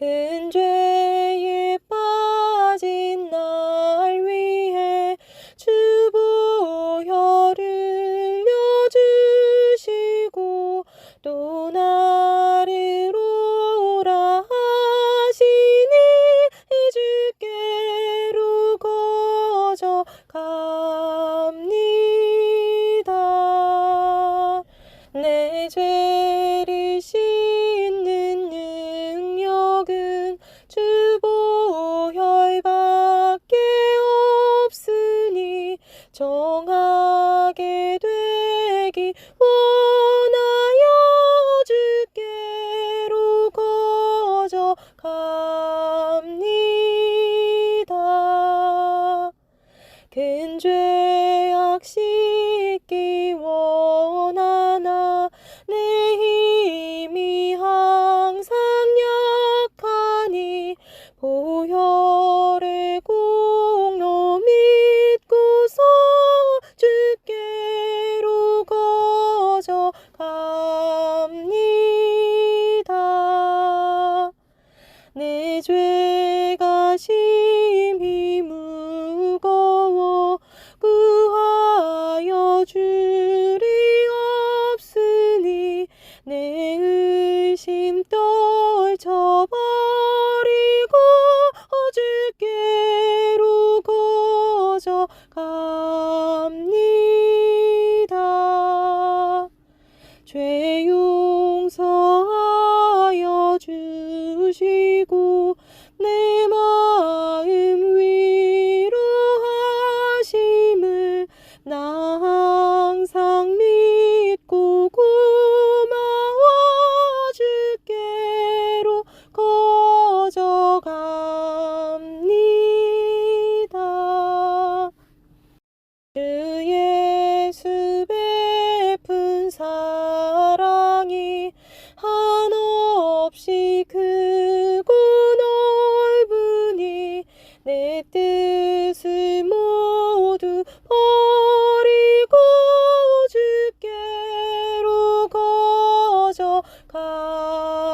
Kindred. Nike. 내 죄가 심히 무거워 구하여 주리 없으니 내 의심 떨쳐버리고 주께로 거저갑니다. 죄 용서하여 주시 call